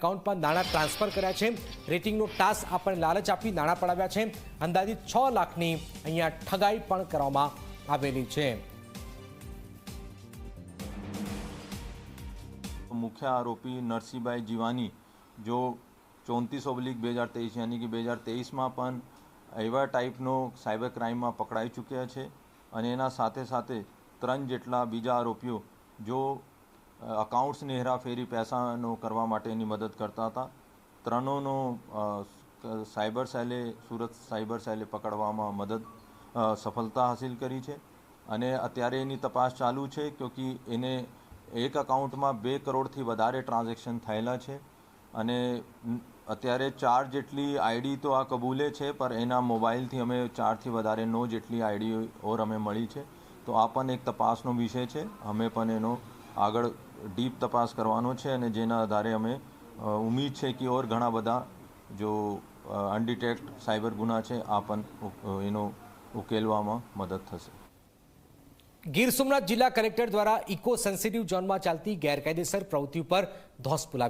એકાઉન્ટમાં નાણાં ટ્રાન્સફર કર્યા છે. રેટિંગનો ટાસ્ક આપણને લાલચ આપી નાણાં પડાવ્યા છે. અંદાજિત છ લાખની અહીંયા ઠગાઈ પણ કરવામાં આવેલી છે. મુખ્ય આરોપી નરસિંહભાઈ જીવાની, જો ચોત્રીસ ઓબ્લિક બે હજાર તેવીસ યાની કે બે હજાર તેવીસમાં પણ એવા ટાઈપનો સાયબર ક્રાઇમમાં પકડાઈ ચૂક્યા છે અને એના સાથે સાથે ત્રણ જેટલા બીજા આરોપીઓ, જો અકાઉન્ટ્સની હેરાફેરી પૈસાનો કરવા માટેની મદદ કરતા હતા. ત્રણોનો સાયબર સેલે, સુરત સાયબર સેલે પકડવામાં મદદ સફળતા હાસિલ કરી છે. અને અત્યારે એની તપાસ ચાલુ છે ક્યોંકિ એને એક અકાઉન્ટમાં બે કરોડથી વધારે ટ્રાન્ઝેક્શન થયેલા છે. અને અત્યારે ચાર જેટલી આઈડી તો આ કબૂલે છે પણ એના મોબાઈલથી અમે ચારથી વધારે નો જેટલી આઈડી ઓર અમે મળી છે. તો આ પણ એક તપાસનો વિષય છે. અમે પણ એનો આગળ ડીપ તપાસ કરવાનો છે અને જેના આધારે અમે ઉમ્મીદ છે કે ઓર ઘણા બધા જો અનડિટેક્ટ સાયબર ગુના છે, આ પણ એનો ઉકેલવામાં મદદ થશે. ગીર સોમનાથ જિલ્લા કલેક્ટર દ્વારા ઇકો સેન્સિટિવ ઝોનમાં ચાલતી ગેરકાયદેસર પ્રવૃત્તિ પર ધોસ બોલાવી